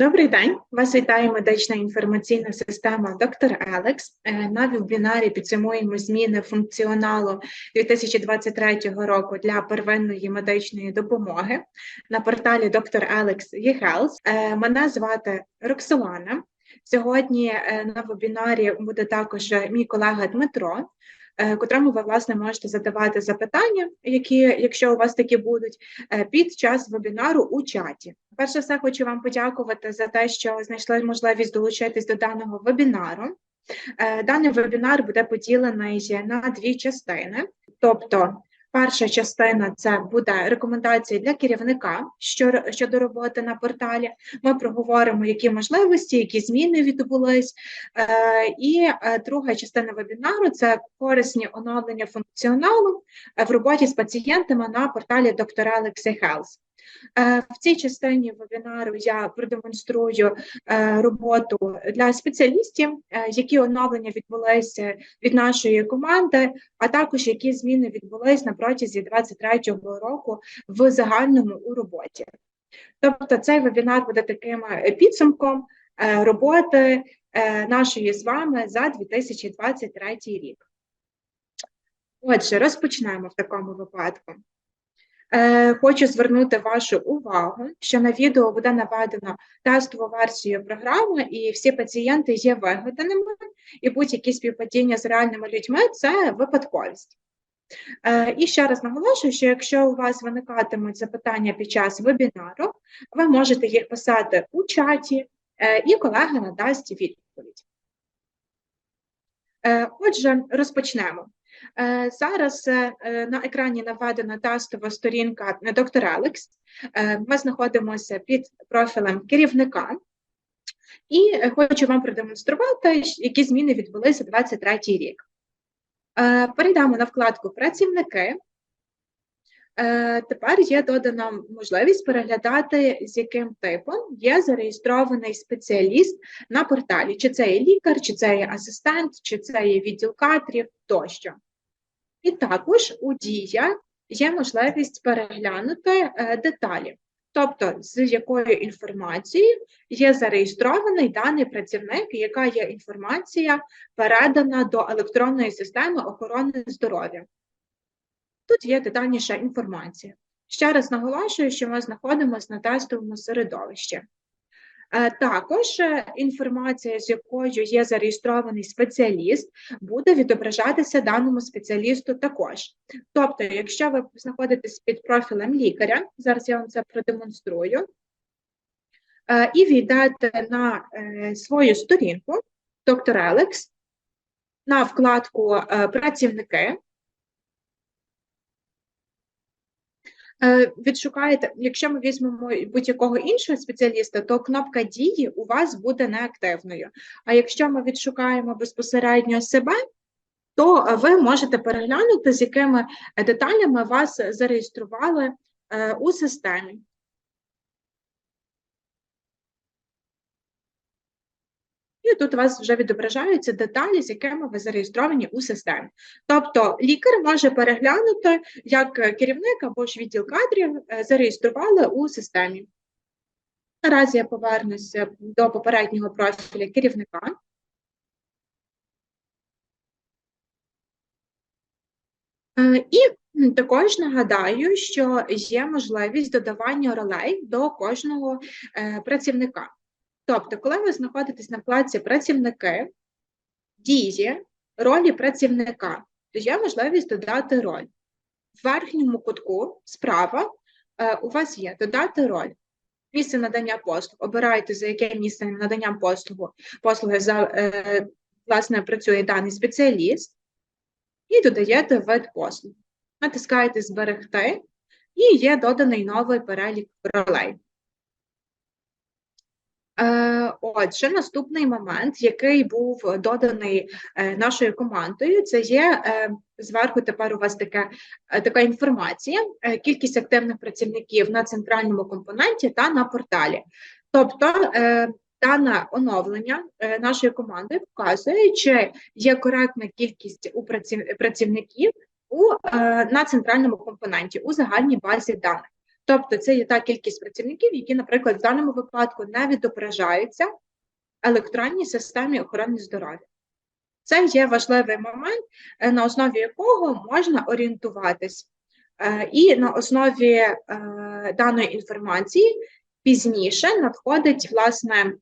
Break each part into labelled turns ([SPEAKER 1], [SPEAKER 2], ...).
[SPEAKER 1] Добрий день, вас вітає медична інформаційна система доктор Елекс. Е, На вебінарі підсумуємо зміни функціоналу 2023 року для первинної медичної допомоги на порталі доктор eHealth. Е, Мене звати Роксолана. Сьогодні е, на вебінарі буде також мій колега Дмитро, котрому ви власне можете задавати запитання, які, якщо у вас такі будуть, е, під час вебінару у чаті. Перше все хочу вам подякувати за те, що знайшли можливість долучитись до даного вебінару. Е, Даний вебінар буде поділений на дві частини. Тобто, перша частина це буде рекомендації для керівника щодо роботи на порталі. Ми проговоримо, які можливості, які зміни відбулись. Е, І е, друга частина вебінару це корисні оновлення функціоналу е, в роботі з пацієнтами на порталі. Alex Health. Е, В цій частині вебінару я продемонструю е, роботу для спеціалістів, е, які оновлення відбулися від нашої команди, а також які зміни відбулись на протязі 2023 року в загальному у роботі. Тобто цей вебінар буде таким підсумком роботи нашої з вами за 2023 рік. Отже, розпочнемо в такому випадку. Е, Хочу звернути вашу увагу, що на відео буде наведено тестову версію програми, і всі пацієнти є вигаданими, і будь-які співпадіння з реальними людьми це випадковість. Е, І ще раз наголошую, що якщо у вас виникатимуть запитання під час вебінару, ви можете їх писати у чаті, е, і колега надасть відповідь. Отже, розпочнемо. Е, Зараз е, е, на екрані наведена тестова сторінка доктор Алекс. Ми знаходимося під профілем керівника. І хочу вам продемонструвати, які зміни відбулися 23 рік. Перейдемо на вкладку Працівники. Тепер є додана можливість переглядати, з яким типом є зареєстрований спеціаліст на порталі, чи це є лікар, чи це є асистент, чи це є відділ кадрів тощо. І також у Дія є можливість переглянути е, деталі, тобто з якою інформацією є зареєстрований даний працівник, яка є інформація передана до електронної системи охорони здоров'я. Тут є детальніша інформація. Ще раз наголошую, що ми знаходимося на тестовому середовищі. Е, Також е, інформація, з якою є зареєстрований спеціаліст, буде відображатися даному спеціалісту також. Тобто, якщо ви знаходитесь під профілем лікаря, зараз я вам це продемонструю, е, і війдете на свою сторінку, доктор Елекс, на вкладку Працівники. Відшукаєте, якщо ми візьмемо будь-якого іншого спеціаліста, то кнопка дії у вас буде неактивною. А якщо ми відшукаємо безпосередньо себе, то е, ви можете переглянути, з якими деталями вас зареєстрували е, у системі. І тут у вас вже відображаються деталі, з якими ви зареєстровані у системі. Тобто лікар може переглянути, як керівник або ж відділ кадрів е, зареєстрували у системі. Наразі я повернуся до попереднього профіля керівника. Е, І також нагадаю, що є можливість додавання ролей до кожного е, працівника. Тобто, коли ви знаходитесь на вкладці працівники, дії, ролі працівника, то є можливість додати роль. В верхньому кутку справа е, у вас є додати роль. Місце надання послуг. Обирайте, за яким місцем надання послугу, послуги за, е, власне працює даний спеціаліст, і додаєте вид послуг. Натискаєте Зберегти, і є доданий новий перелік ролей. Е, Отже, наступний момент, який був доданий е, нашою командою, це є е, зверху тепер у вас таке, е, така інформація, кількість активних працівників на центральному компоненті та на порталі. Тобто, дане оновлення нашої команди показує, чи є коректна кількість у праців- працівників у, на центральному компоненті у загальній базі даних. Тобто це є та кількість працівників, які, наприклад, в даному випадку не відображаються електронній системі охорони здоров'я. Це є важливий момент, е, на основі якого можна орієнтуватись. Е, І на основі е, даної інформації пізніше надходить власне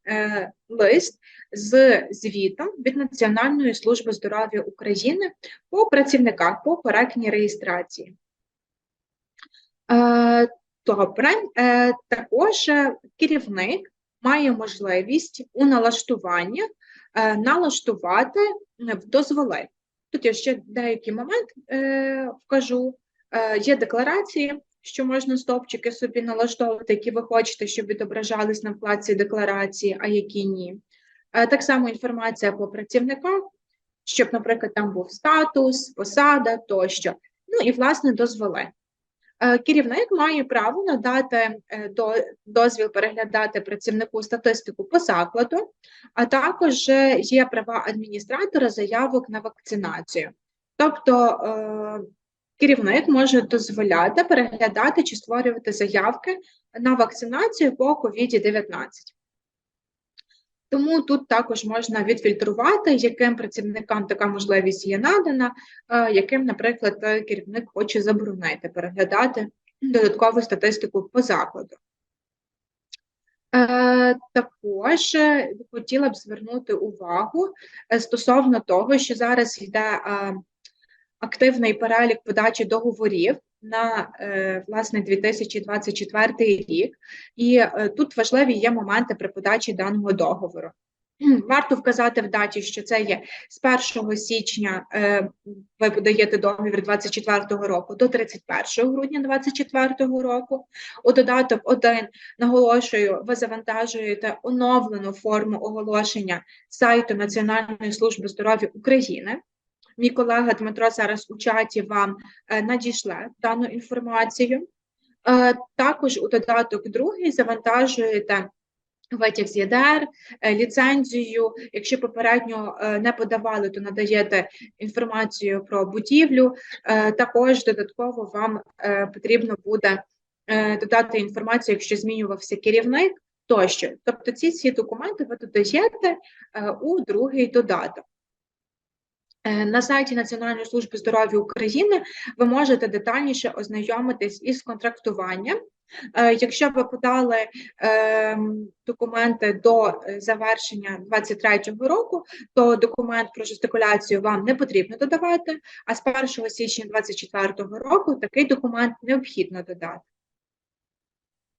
[SPEAKER 1] лист з звітом від Національної служби здоров'я України по працівниках по коректній реєстрації. Добре, Е, також е, керівник має можливість у налаштуванні е, налаштувати дозволи. Тут я ще деякий момент вкажу. Є декларації, що можна стовпчики собі налаштовувати, які ви хочете, щоб відображались на вкладці декларації, а які ні. Так само інформація по працівниках, щоб, наприклад, там був статус, посада тощо. Ну і власне дозволи. Е, Керівник має право надати е, до- дозвіл переглядати працівнику статистику по закладу, а також є права адміністратора заявок на вакцинацію. Тобто е, керівник може дозволяти переглядати чи створювати заявки на вакцинацію по COVID-19. Тому тут також можна відфільтрувати, яким працівникам така можливість є надана, е, яким, наприклад, е, керівник хоче заборонити переглядати додаткову статистику по закладу. Е, Також хотіла б звернути увагу стосовно того, що зараз йде активний перелік подачі договорів на е, власне 2024 рік, і е, тут важливі є моменти при подачі даного договору. Варто вказати в даті, що це є з 1 січня е, ви подаєте договір 24 року до 31 грудня 24 року. У додаток 1, наголошую, ви завантажуєте оновлену форму оголошення сайту Національної служби здоров'я України. Мій колега Дмитро зараз у чаті вам е, надішле дану інформацію. Е, Також у додаток другий завантажуєте витяг з ЄДР, ліцензію. Якщо попередньо е, не подавали, то надаєте інформацію про будівлю. Також додатково вам потрібно буде додати інформацію, якщо змінювався керівник тощо. Тобто ці всі документи ви додаєте у другий додаток. Е, На сайті Національної служби здоров'я України ви можете детальніше ознайомитись із контрактуванням. Е, Якщо ви подали е, документи до е, завершення 2023 року, то документ про жестикуляцію вам не потрібно додавати, а з 1 січня 2024 року такий документ необхідно додати.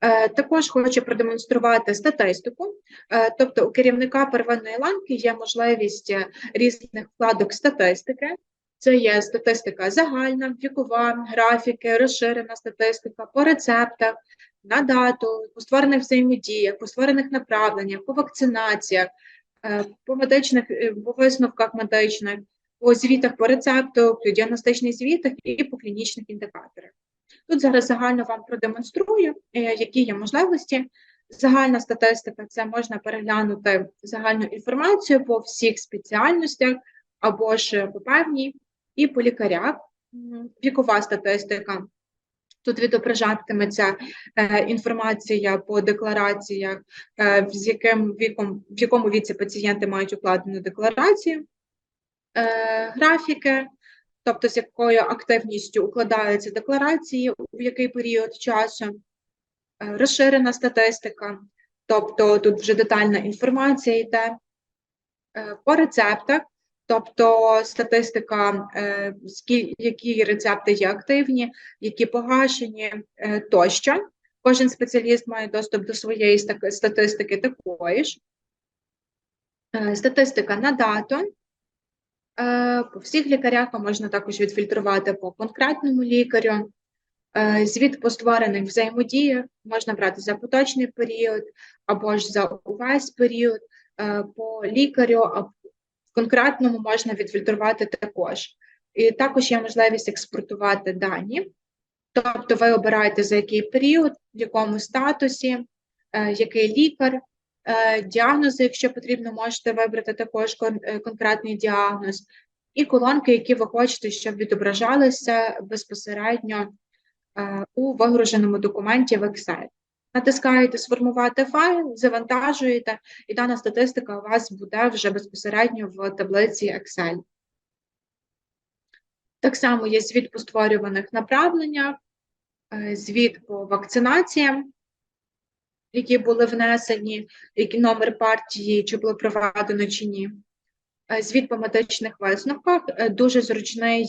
[SPEAKER 1] Е, Також хочу продемонструвати статистику, Е, тобто у керівника первинної ланки є можливість е, різних вкладок статистики. Це є статистика загальна, вікова, графіки, розширена статистика по рецептах, на дату, по створених взаємодіях, по створених направленнях, по вакцинаціях, по медичних по висновках медичних, по звітах по рецепту, по діагностичних звітах і по клінічних індикаторах. Тут зараз загально вам продемонструю, е, які є можливості. Загальна статистика це можна переглянути загальну інформацію по всіх спеціальностях або ж по певній, і по лікарях. Вікова статистика. Тут відображатиметься е, інформація по деклараціях, е, з яким віком, в якому віці пацієнти мають укладену декларацію, графіки, тобто з якою активністю укладаються декларації, в який період часу, Е, розширена статистика, тобто тут вже детальна інформація йде Е, по рецептах, тобто статистика, е, які рецепти є активні, які погашені тощо. Кожен спеціаліст має доступ до своєї статистики такої ж. Статистика на дату. Е, По всіх лікарях можна також відфільтрувати по конкретному лікарю. Е, Звіт по створених взаємодіях можна брати за поточний період або ж за увесь період. Е, По лікарю а в конкретному можна відфільтрувати також. І також є можливість експортувати дані. Тобто ви обираєте за який період, в якому статусі, який лікар, діагнози, якщо потрібно, можете вибрати також е, конкретний діагноз, і колонки, які ви хочете, щоб відображалися безпосередньо е, у вигруженому документі в Excel. Натискаєте Сформувати файл, завантажуєте, і дана статистика у вас буде вже безпосередньо в таблиці Excel. Так само є звіт по створюваних направленнях, е, звіт по вакцинаціям, які були внесені, який номер партії, чи було проведено чи ні. Е, звіт по медичних висновках е, дуже зручний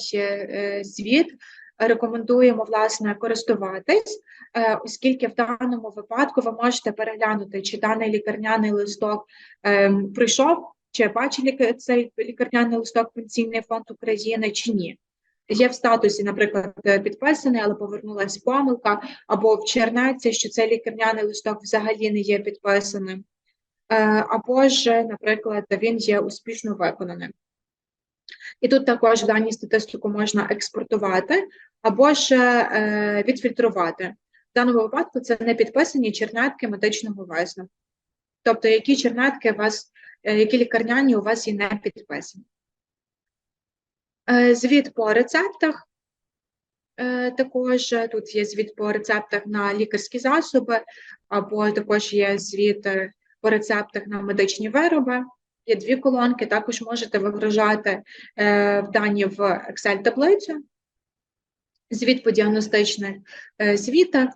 [SPEAKER 1] звіт. Рекомендуємо власне користуватись, оскільки в даному випадку ви можете переглянути, чи даний лікарняний листок ем, пройшов, чи бачили цей лікарняний листок Пенсійний фонд України, чи ні є в статусі, наприклад, підписаний, але повернулася помилка, або в чернеці, що цей лікарняний листок взагалі не є підписаним, е, або ж, наприклад, він є успішно виконаним. І тут також дані статистику можна експортувати або ж е, відфільтрувати. В даному випадку це не підписані чернетки медичного висновку. Тобто, які чернетки у вас, е, які лікарняні у вас є не підписані. Е, звіт по рецептах. Е, також тут є звіт по рецептах на лікарські засоби, або також є звіт е, по рецептах на медичні вироби. Є дві колонки, також можете вигружати дані в Excel-таблицю, звіт по діагностичних звітах.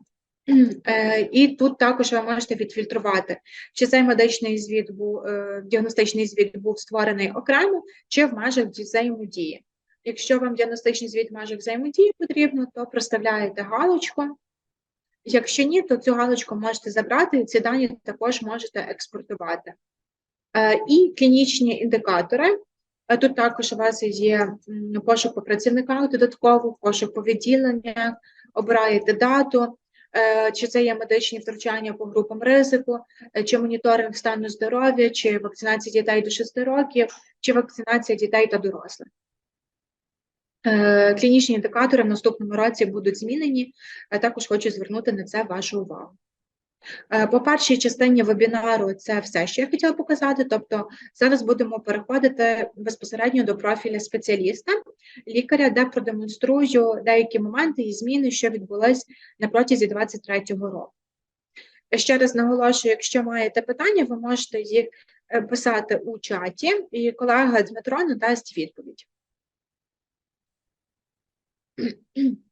[SPEAKER 1] І тут також ви можете відфільтрувати, чи цей медичний звіт був діагностичний звіт був створений окремо, чи в межах взаємодії. Якщо вам діагностичний звіт межах взаємодії потрібно, то проставляєте галочку. Якщо ні, то цю галочку можете забрати і ці дані також можете експортувати. Е, і клінічні індикатори. Е, тут також у вас є пошук по працівниках додатково, пошук по відділеннях, обираєте дату, е, чи це є медичні втручання по групам ризику, чи моніторинг стану здоров'я, чи вакцинація дітей до 6 років, чи вакцинація дітей та дорослих. Е, клінічні індикатори в наступному році будуть змінені. Е, також хочу звернути на це вашу увагу. Е, по першій частині вебінару це все, що я хотіла показати. Тобто, зараз будемо переходити безпосередньо до профіля спеціаліста, лікаря, де продемонструю деякі моменти і зміни, що відбулись на протязі 2023 року. Ще раз наголошую, якщо маєте питання, ви можете їх писати у чаті, і колега Дмитро надасть відповідь.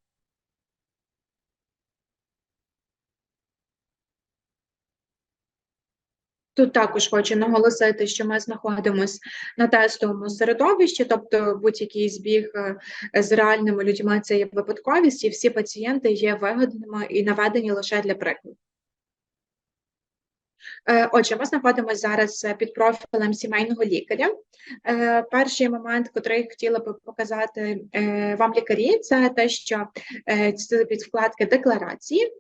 [SPEAKER 1] Тут також хочу наголосити, що ми знаходимося на тестовому середовищі, тобто будь-який збіг е, з реальними людьми це є випадковість, і всі пацієнти є вигодними і наведені лише для прикладу. Е, отже, ми знаходимося зараз е, під профілем сімейного лікаря. Е, перший момент, який хотіла би показати вам лікарі, це те, що під вкладки декларації.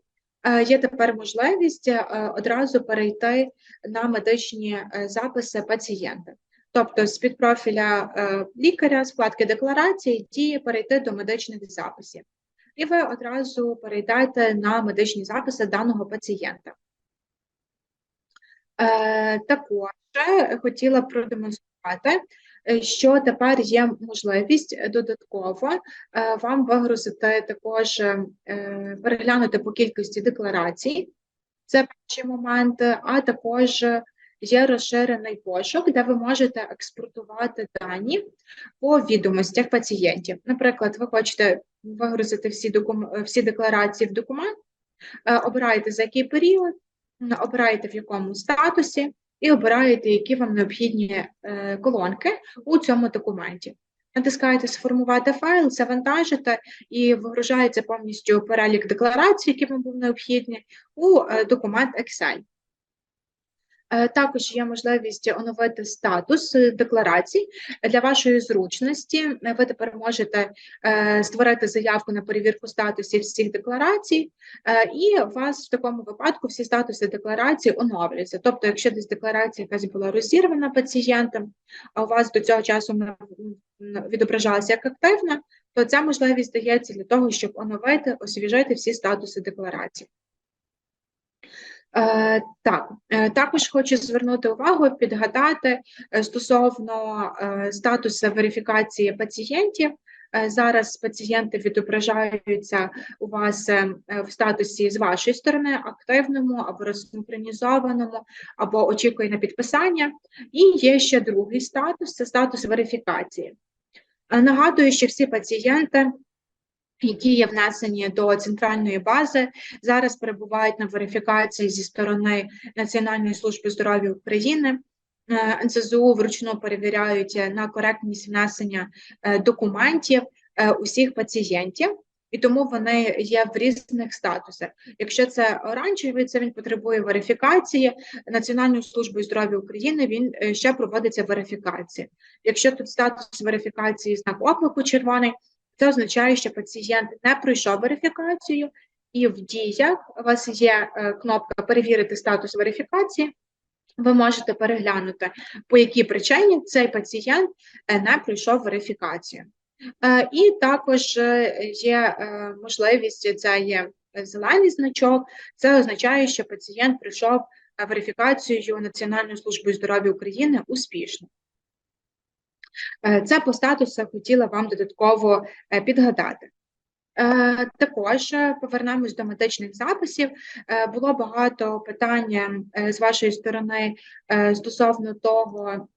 [SPEAKER 1] Є тепер можливість одразу перейти на медичні записи пацієнта. Тобто з під профіля лікаря, з вкладки декларації, діє перейти до медичних записів. І ви одразу перейдете на медичні записи даного пацієнта. Е, також хотіла продемонструвати, е, що тепер є можливість додатково е, вам вигрузити також переглянути по кількості декларацій. Це перший момент, а також є розширений пошук, де ви можете експортувати дані по відомостях пацієнтів. Наприклад, ви хочете вигрузити всі всі декларації в документ, обираєте за який період обираєте в якому статусі і обираєте, які вам необхідні е, колонки у цьому документі. Натискаєте Сформувати файл, завантажите і вигружається повністю перелік декларацій, які вам був необхідні, у е, документ Excel. Е, також є можливість оновити статус е, декларацій для вашої зручності. Ви тепер можете е, створити заявку на перевірку статусів всіх декларацій, і у вас в такому випадку всі статуси декларації оновлюються. Тобто, якщо десь декларація якась була розірвана пацієнтом, а у вас до цього часу відображалася як активна, то ця можливість дається для того, щоб оновити, освіжити всі статуси декларації. Е, так, е, також хочу звернути увагу, підгадати е, стосовно статусу верифікації пацієнтів. Зараз пацієнти відображаються у вас в статусі з вашої сторони активному або розсинхронізованому, або очікує на підписання. І є ще другий статус це статус верифікації. Нагадую, що всі пацієнти. Які є внесені до центральної бази, зараз перебувають на верифікації зі сторони Національної служби здоров'я України. Е, НСЗУ вручну перевіряють на коректність внесення е, документів е, усіх пацієнтів, і тому вони є в різних статусах. Якщо це оранжевий, це він потребує верифікації. Національною службою здоров'я України він ще проводиться верифікація. Якщо тут статус верифікації знак оклику червоний, це означає, що пацієнт не пройшов верифікацію, і в діях у вас є е, кнопка Перевірити статус верифікації. Ви можете переглянути, по якій причині цей пацієнт е, не пройшов верифікацію. Е, І також є можливість, це є зелений значок, це означає, що пацієнт пройшов верифікацію Національною службою здоров'я України успішно. Е, Це по статусах хотіла вам додатково е, підгадати. Е, Також повернемось до медичних записів. Було багато питань з вашої сторони стосовно того,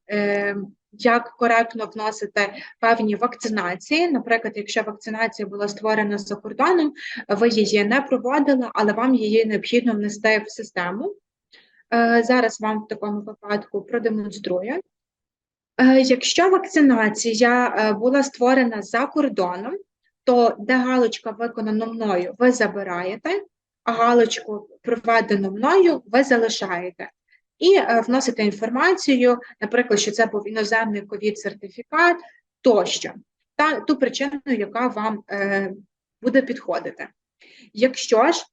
[SPEAKER 1] як коректно вносити певні вакцинації. Наприклад, якщо вакцинація була створена за кордоном, ви її не проводили, але вам її необхідно внести в систему. Зараз вам в такому випадку продемонструю. Е, Якщо вакцинація е, була створена за кордоном, то де галочка виконано мною, ви забираєте, а галочку проведено мною ви залишаєте. І е, вносите інформацію, наприклад, що це був іноземний ковід-сертифікат тощо, та ту причину, яка вам буде підходити. Якщо ж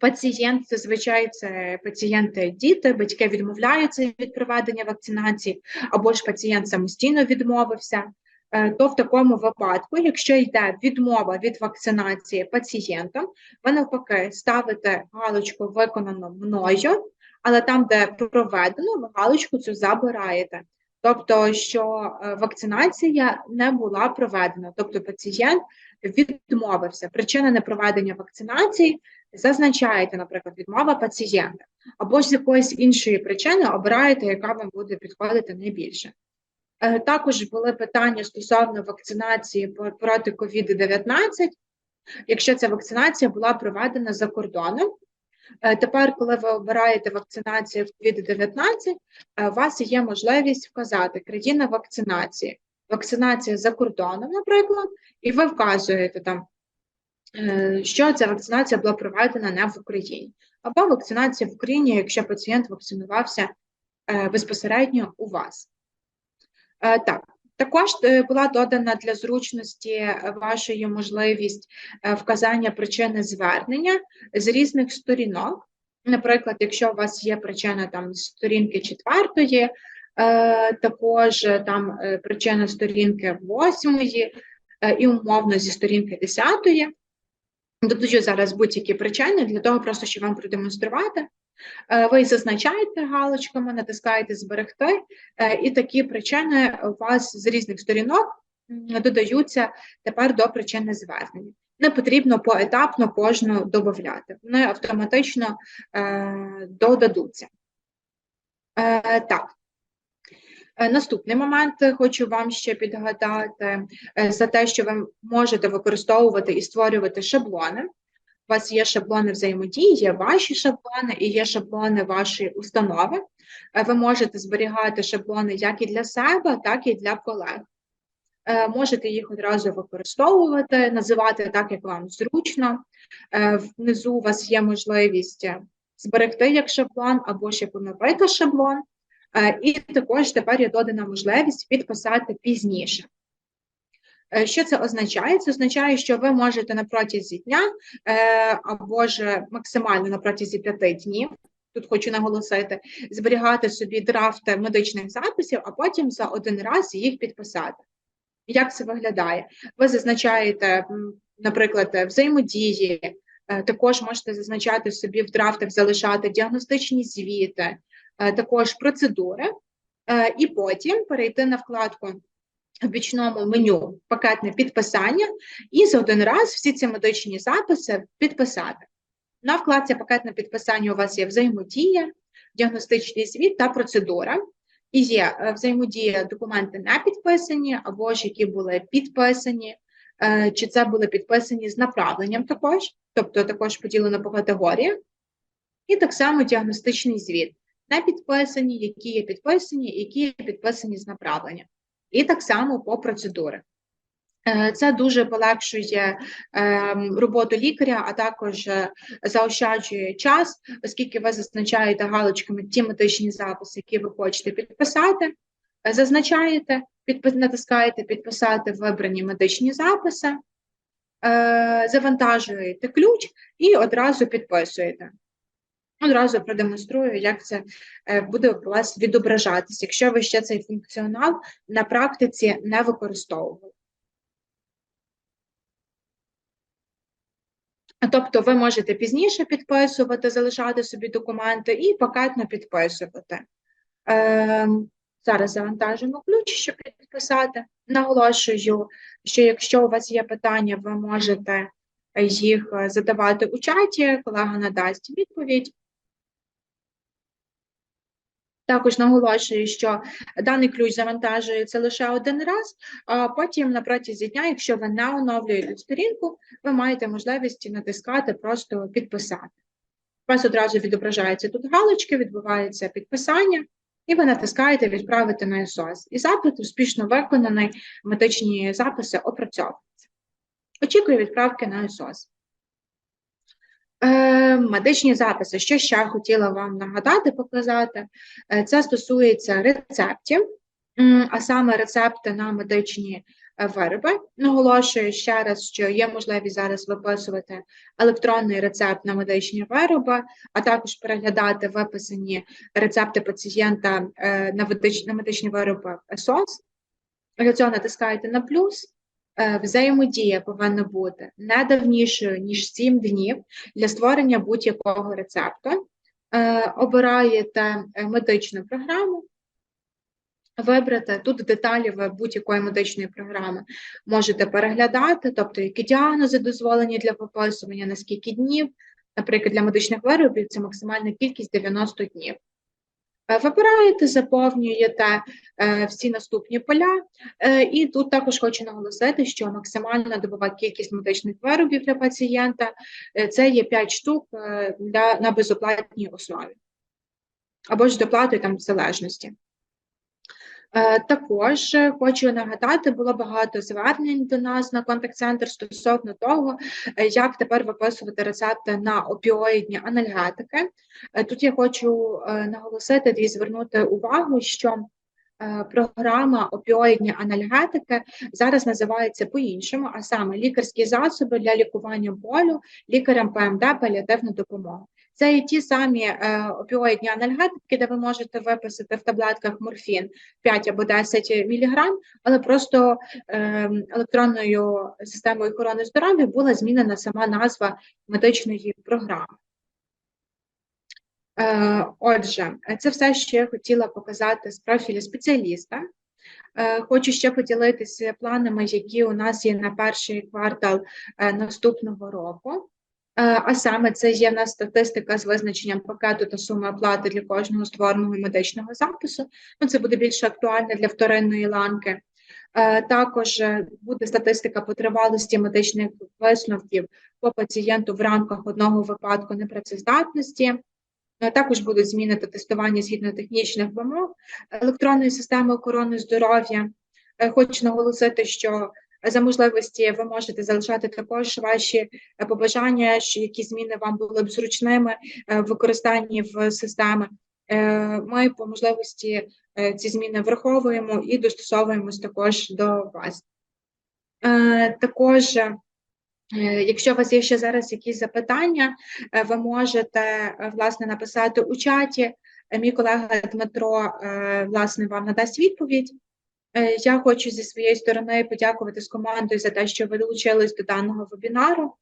[SPEAKER 1] Пацієнт, зазвичай це пацієнти діти, батьки відмовляються від проведення вакцинації, або ж пацієнт самостійно відмовився. е, То в такому випадку, якщо йде відмова від вакцинації пацієнтом, ви навпаки ставите галочку виконано мною, але там, де проведено, ви галочку цю забираєте. Тобто, що е, вакцинація не була проведена, тобто пацієнт відмовився. Причина непроведення вакцинації зазначаєте, наприклад, відмова пацієнта, або ж з якоїсь іншої причини обираєте, яка вам буде підходити найбільше. Е, Також були питання стосовно вакцинації проти COVID-19, якщо ця вакцинація була проведена за кордоном. Е, Тепер, коли ви обираєте вакцинацію COVID-19, е, у вас є можливість вказати країна вакцинації, вакцинація за кордоном, наприклад, і ви вказуєте там, що ця вакцинація була проведена не в Україні, або вакцинація в Україні, якщо пацієнт вакцинувався е, безпосередньо у вас. Е, Так, також е, була додана для зручності е, вашої можливість е, вказання причини звернення з різних сторінок. Наприклад, якщо у вас є причина там сторінки четвертої, е, також е, там е, причина сторінки восьмої е, і умовно зі сторінки десятої. Додаю зараз будь-які причини для того, просто щоб вам продемонструвати. Е, Ви зазначаєте галочками, натискаєте зберегти, е, і такі причини у вас з різних сторінок додаються тепер до причини звернення. Не потрібно поетапно кожну додати, вони автоматично е, додадуться. Так. Е, Наступний момент хочу вам ще підгадати е, за те, що ви можете використовувати і створювати шаблони. У вас є шаблони взаємодії, є ваші шаблони і є шаблони вашої установи. Е, Ви можете зберігати шаблони як і для себе, так і для колег. Можете їх одразу використовувати, називати так, як вам зручно. Внизу у вас є можливість зберегти як шаблон або ще поновити шаблон. Е, І також тепер є додана можливість підписати пізніше. Е, Що це означає? Це означає, що ви можете на протязі дня е, або ж максимально на протязі п'яти днів. Тут хочу наголосити, зберігати собі драфти медичних записів, а потім за один раз їх підписати. Як це виглядає? Ви зазначаєте, наприклад, взаємодії, також можете зазначати собі в драфтах, залишати діагностичні звіти, також процедури, е, і потім перейти на вкладку в бічному меню пакетне підписання і за один раз всі ці медичні записи підписати. На вкладці пакетне підписання у вас є взаємодія, діагностичний звіт та процедура. І є е, взаємодія документи не підписані, або ж які були підписані, е, чи це були підписані з направленням також, тобто також поділено по категоріях. І так само діагностичний звіт. Не підписані, які є підписані, які є підписані з направленням. І так само по процедурах. Е, це дуже полегшує ем, роботу лікаря, а також е, заощаджує час, оскільки ви зазначаєте галочками ті медичні записи, які ви хочете підписати, е, зазначаєте, натискаєте підписати вибрані медичні записи, завантажуєте ключ і одразу підписуєте. Одразу продемонструю, як це буде у вас відображатись, якщо ви ще цей функціонал на практиці не використовували. Тобто ви можете пізніше підписувати, залишати собі документи і пакетно підписувати. Е, Зараз завантажимо ключ, щоб підписати. Наголошую, що якщо у вас є питання, ви можете їх задавати у чаті, колега надасть відповідь. Також наголошую, що даний ключ завантажується лише один раз, а потім на протязі дня, якщо ви не оновлюєте сторінку, ви маєте можливість натискати, просто підписати. У вас одразу відображаються тут галочки, відбувається підписання, і ви натискаєте Відправити на СОС. І запит успішно виконаний, медичні записи опрацьовуються. Очікую відправки на СОС. Е, медичні записи, що ще хотіла вам нагадати, показати, е, це стосується рецептів, а саме рецепти на медичні е, вироби. Наголошую ще раз, що є можливість зараз виписувати електронний рецепт на медичні вироби, а також переглядати виписані рецепти пацієнта на медичні вироби СОС. Для цього натискаєте на плюс. Е, взаємодія повинна бути не давнішою, ніж 7 днів для створення будь-якого рецепту. Е, обираєте е, медичну програму, вибрати тут деталі в будь-якої медичної програми можете переглядати, тобто які діагнози дозволені для виписування, на скільки днів. Наприклад, для медичних виробів це максимальна кількість 90 днів. Е, вибираєте, заповнюєте е, всі наступні поля, е, і тут також хочу наголосити, що максимальна добова кількість медичних виробів для пацієнта це є 5 штук на безоплатній основі, або ж доплатою там в залежності. Е, також хочу нагадати, було багато звернень до нас на контакт-центр стосовно того, е, як тепер виписувати рецепти на опіоїдні анальгетики. Е, тут я хочу наголосити і звернути увагу, що Програма опіоїдні анальгетики зараз називається по-іншому, а саме лікарські засоби для лікування болю, лікарям ПМД, паліативна допомога. Це і ті самі е, опіоїдні анальгетики, де ви можете виписати в таблетках морфін 5 або 10 мг, але просто е, електронною системою охорони здоров'я була змінена сама назва медичної програми. Е, отже, це все, що я хотіла показати з профілю спеціаліста. Е, хочу ще поділитися планами, які у нас є на перший квартал е, наступного року. Е, а саме це є в нас статистика з визначенням пакету та суми оплати для кожного створеного медичного запису. Ну, Це буде більш актуально для вторинної ланки. Е, також е, буде статистика по тривалості медичних висновків по пацієнту в рамках одного випадку непрацездатності. Також будуть зміни та тестування згідно технічних вимог електронної системи охорони здоров'я. Хочу наголосити, що за можливості ви можете залишати також ваші е, побажання, що які зміни вам були б зручними е, в використанні в системи. Е, ми по можливості ці зміни враховуємо і достосовуємось також до вас. Також, якщо у вас є ще зараз якісь запитання, ви можете власне написати у чаті. Мій колега Дмитро власне вам надасть відповідь. Е, я хочу зі своєї сторони подякувати з командою за те, що ви долучились до даного вебінару.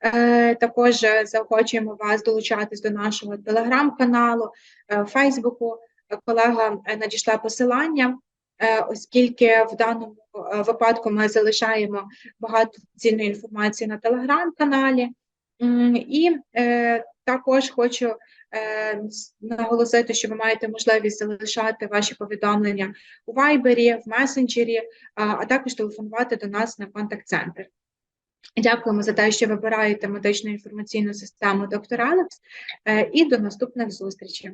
[SPEAKER 1] Е, також заохочуємо вас долучатись до нашого телеграм-каналу, е, Фейсбуку. Колега надійшла посилання. е, оскільки в даному е, випадку ми залишаємо багато цінної інформації на телеграм-каналі. І е, також хочу е, наголосити, що ви маєте можливість залишати ваші повідомлення у Вайбері, в месенджері, а, також телефонувати до нас на контакт-центр. Дякуємо за те, що вибираєте медичну інформаційну систему доктор Алекс, е, і до наступних зустрічей.